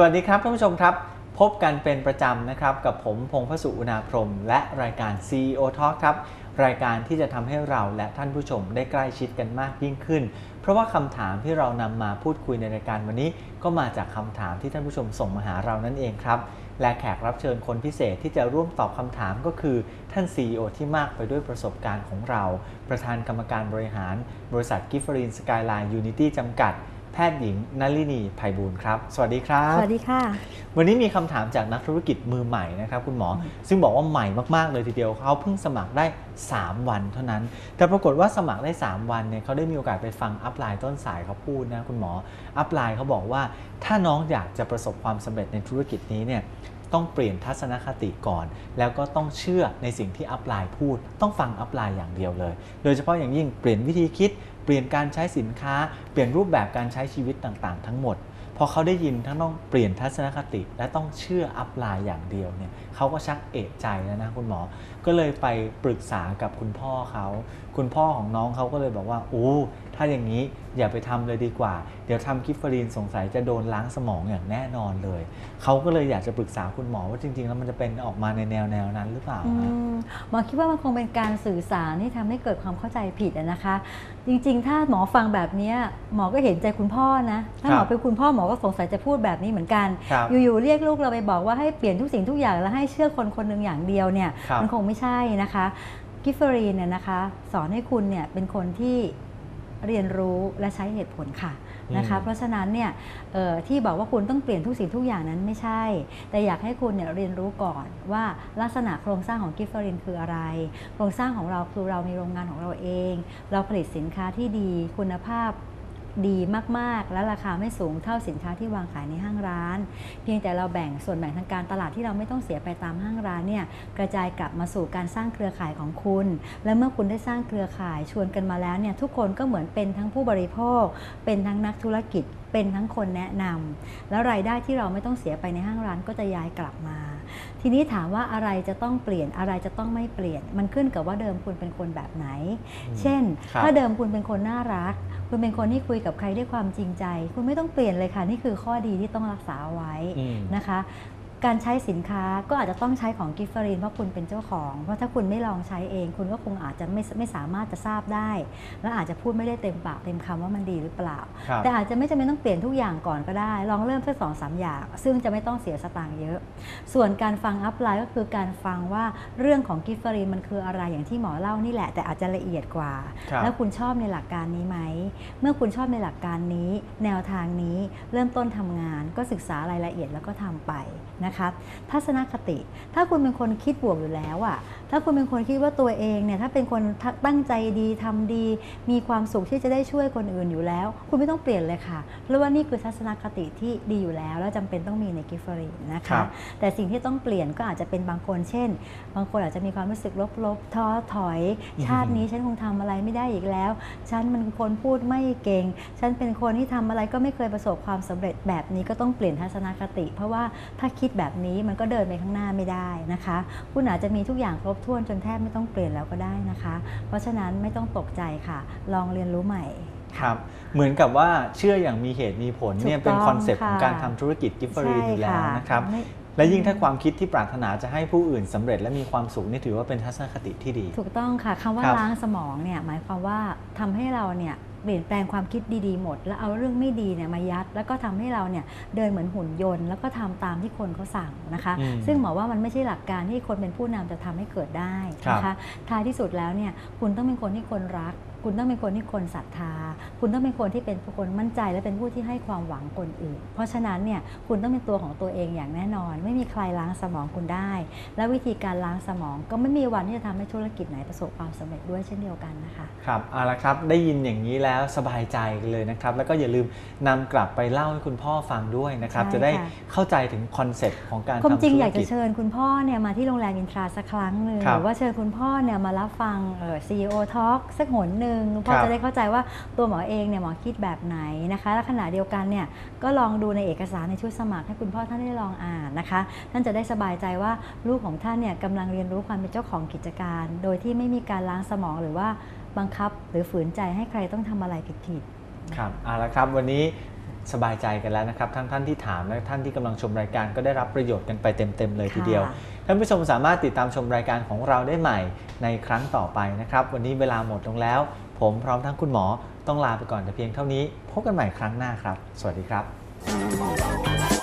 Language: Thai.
สวัสดีครับท่านผู้ชมครับ พบกันเป็นประจำนะครับ กับผมพงพสุอุณาพรหมและรายการ CEO Talk ครับ รายการที่จะทำให้เราและท่านผู้ชมได้ใกล้ชิดกันมากยิ่งขึ้น เพราะว่าคำถามที่เรานำมาพูดคุยในรายการวันนี้ ก็มาจากคำถามที่ท่านผู้ชมส่งมาหาเรานั่นเองครับและแขกรับเชิญคนพิเศษที่จะร่วมตอบคำถามก็คือ ท่าน CEO ที่มากไปด้วยประสบการณ์ของเรา ประธานกรรมการบริหาร บริษัทกิฟฟรีนสกายไลน์ยูนิตี้จำกัด แพทย์หญิงนลินีไพบูลย์ครับ สวัสดีครับ สวัสดีค่ะ วันนี้มีคำถามจากนักธุรกิจมือใหม่นะครับคุณหมอ ซึ่งบอกว่าใหม่มากๆเลยทีเดียวเขาเพิ่งสมัครได้ 3 วันเท่านั้น แต่ปรากฏว่าสมัครได้ 3 วันเนี่ยเขาได้มีโอกาสไปฟังอัพไลน์ต้นสายเขาพูดนะคุณหมอ อัพไลน์เขาบอกว่าถ้าน้องอยากจะประสบความสำเร็จในธุรกิจนี้เนี่ย ต้องเปลี่ยนทัศนคติก่อน แล้วก็ต้องเชื่อในสิ่งที่อัพไลน์พูด ต้องฟังอัพไลน์อย่างเดียวเลย โดยเฉพาะอย่างยิ่งเปลี่ยนวิธีคิด เปลี่ยนการใช้สินค้า เปลี่ยนรูปแบบการใช้ชีวิตต่างๆ ทั้งหมดพอเขาได้ยินทั้งต้องเปลี่ยนทัศนคติ และต้องเชื่ออัพไลน์อย่างเดียวเนี่ยเขาก็ชักเอะใจแล้วนะคุณหมอ ก็เลยไปปรึกษากับคุณพ่อเขา คุณพ่อของน้องเขาก็เลยบอกว่าโอ้ถ้าอย่างนี้ อย่าไปทำเลยดีกว่า เดี๋ยวทำกิฟเฟอรีนสงสัยจะโดนล้างสมองอย่างแน่นอนเลย เขาก็เลยอยากจะปรึกษาคุณหมอว่าจริง ๆ แล้วมันจะเป็นออกมาในแนวแนวนั้นหรือเปล่าอืฮะมหมอคิดว่ามันคงเป็นการสื่อสารที่ทำให้เกิดความเข้าใจผิดอะนะคะ จริง ๆ ถ้าหมอฟังแบบเนี้ยหมอก็เห็นใจคุณพ่อนะถ้าหมอเป็นคุณพ่อหมอก็สงสัยจะพูดแบบนี้เหมือนกันครับอยู่ๆเรียกลูกเราไปบอกว่าให้เปลี่ยนทุกสิ่งทุกอย่างแล้วให้เชื่อคนคนหนึ่งอย่างเดียวเนี่ยครับมันคงไม่ใช่นะคะกิฟเฟอรีนเนี่ยนะคะ สอนให้คุณเนี่ยเป็นคนที่ เรียนรู้และใช้เหตุผลค่ะนะคะอืมเพราะฉะนั้นเนี่ยเอ่อที่บอกว่าคุณต้องเปลี่ยนทุกสิ่งทุกอย่างนั้นไม่ใช่ แต่อยากให้คุณเนี่ยเรียนรู้ก่อนว่าลักษณะโครงสร้างของกิฟเฟอรินคืออะไร โครงสร้างของเราคือเรามีโรงงานของเราเอง เราผลิตสินค้าที่ดีคุณภาพ ดีมากๆ และราคาไม่สูงเท่าสินค้าที่วางขายในห้างร้าน เพียงแต่เราแบ่งส่วนแบ่งทางการตลาดที่เราไม่ต้องเสียไปตามห้างร้านเนี่ยกระจายกลับมาสู่การสร้างเครือข่ายของคุณ และเมื่อคุณได้สร้างเครือข่ายชวนกันมาแล้วเนี่ยทุกคนก็เหมือนเป็นทั้งผู้บริโภค เป็นทั้งนักธุรกิจเป็นทั้งคนแนะนำแล้วรายได้ที่เราไม่ต้องเสียไปในห้างร้านก็จะย้ายกลับมา ทีนี้ถามว่าอะไรจะต้องเปลี่ยนอะไรจะต้องไม่เปลี่ยน มันขึ้นกับว่าเดิมคุณเป็นคนแบบไหนอืมเช่นครับถ้าเดิมคุณเป็นคนน่ารัก คุณเป็นคนที่คุยกับใครด้วยความจริงใจ คุณไม่ต้องเปลี่ยนเลยค่ะนี่คือข้อดีที่ต้องรักษาเอาไว้อืมนะคะ การใช้สินค้าก็อาจจะต้องใช้ของกิฟเฟอรีนเพราะคุณเป็นเจ้าของ เพราะถ้าคุณไม่ลองใช้เอง คุณก็คงอาจจะไม่ไม่สามารถจะทราบได้ และอาจจะพูดไม่ได้เต็มปากเต็มคำว่ามันดีหรือเปล่าครับแต่อาจจะไม่จำเป็นต้องเปลี่ยนทุกอย่างก่อนก็ได้ ลองเริ่มสักสองสามอย่าง ซึ่งจะไม่ต้องเสียสตางค์เยอะ ส่วนการฟังอัพไลน์ก็คือการฟังว่าเรื่องของกิฟเฟอรีนมันคืออะไรอย่างที่หมอเล่านี่แหละ แต่อาจจะละเอียดกว่าครับแล้วคุณชอบในหลักการนี้ไหม เมื่อคุณชอบในหลักการนี้ แนวทางนี้เริ่มต้นทำงานก็ศึกษารายละเอียดแล้วก็ทำไปนะคะ ทัศนคติ ถ้าคุณเป็นคนคิดบวกอยู่แล้วอะ ถ้าคุณเป็นคนคิดว่าตัวเองเนี่ยถ้าเป็นคนตั้งใจดีทำดี มีความสุขที่จะได้ช่วยคนอื่นอยู่แล้ว คุณไม่ต้องเปลี่ยนเลยค่ะเพราะว่านี่คือทัศนคติที่ดีอยู่แล้ว และจำเป็นต้องมีในกิฟเฟอรีนนะครัคะบแต่สิ่งที่ต้องเปลี่ยนก็อาจจะเป็นบางคนเช่น บางคนอาจจะมีความรู้สึกลบๆท้อถอยอืมชาตินี้ฉันคงทำอะไรไม่ได้อีกแล้ว ฉันมันคนพูดไม่เก่ง ฉันเป็นคนที่ทำอะไรก็ไม่เคยประสบความสำเร็จแบบนี้ก็ต้องเปลี่ยนทัศนคติ เพราะว่าถ้าคิดแบบนี้มันก็เดินไปข้างหน้าไม่ได้นะคะ คุณอาจจะมีทุกอย่างครบถ้วนจนแทบไม่ต้องเปลี่ยนแล้วก็ได้นะคะ เพราะฉะนั้นไม่ต้องตกใจค่ะ ลองเรียนรู้ใหม่ครับเหมือนกับว่าเชื่ออย่างมีเหตุมีผลเนี่ยถูกเป็นต้องคอนเซปต์ของค่ะการทำธุรกิจกิฟเฟอรีนอยู่แล้วนะครับไม่และยิ่งถ้าความคิดที่ปรารถนาจะให้ผู้อื่นสำเร็จและมีความสุขนี่ถือว่าเป็นทัศนคติที่ดี ถูกต้องค่ะคำว่าครับล้างสมองเนี่ยหมายความว่าทำให้เราเนี่ย เปลี่ยนแปลงความคิดดีๆหมด แล้วเอาเรื่องไม่ดีเนี่ยมายัด แล้วก็ทำให้เราเนี่ยเดินเหมือนหุ่นยนต์ แล้วก็ทำตามที่คนเขาสั่งนะคะอืมซึ่งหมอว่ามันไม่ใช่หลักการที่คนเป็นผู้นำจะทำให้เกิดได้นะครัคะบท้ายที่สุดแล้วเนี่ยคุณต้องเป็นคนที่คนรัก คุณต้องเป็นคนที่คนศรัทธา คุณต้องเป็นคนที่เป็นคนมั่นใจ และเป็นผู้ที่ให้ความหวังคนอื่น เพราะฉะนั้นเนี่ยคุณต้องเป็นตัวของตัวเองอย่างแน่นอน ไม่มีใครล้างสมองคุณได้ และวิธีการล้างสมองก็ไม่มีวันที่จะทำให้ธุรกิจไหนประสบความสำเร็จด้วยเช่นเดียวกันนะคะครับเอาละครับได้ยินอย่างนี้แล้วสบายใจกันเลยนะครับ แล้วก็อย่าลืมนำกลับไปเล่าให้คุณพ่อฟังด้วยนะครับใช่จะได้ค่ะเข้าใจถึงคอนเซปต์ของการความทำจริงธุอรยากจะกิจเชิญคุณพ่อเนี่ยมาที่โรงแรมอินทราสักครั้งหนึ่งครับหรือว่าเชิญคุณพ่อเนี่ยมารับฟังเอ่อ CEO Talk สักหนหนึ่งคุณพ่อครับจะได้เข้าใจว่าตัวหมอเองเนี่ยหมอคิดแบบไหนนะคะและขณะเดียวกันเนี่ยก็ลองดูในเอกสารในชุดสมัครให้คุณพ่อท่านได้ลองอ่านนะคะ ท่านจะได้สบายใจว่าลูกของท่านเนี่ยกำลังเรียนรู้ความเป็นเจ้าของกิจการ โดยที่ไม่มีการล้างสมองหรือว่าบังคับหรือฝืนใจให้ใครต้องทำอะไรผิดๆครับเอาละครับ วันนี้ สบายใจกันแล้วนะครับ ทั้งท่านที่ถามและท่านที่กำลังชมรายการก็ได้รับประโยชน์กันไปเต็มๆเลยทีเดียวค่ะท่านผู้ชมสามารถติดตามชมรายการของเราได้ใหม่ในครั้งต่อไปนะครับ วันนี้เวลาหมดลงแล้ว ผมพร้อมทั้งคุณหมอต้องลาไปก่อนแต่เพียงเท่านี้ พบกันใหม่ครั้งหน้าครับ สวัสดีครับ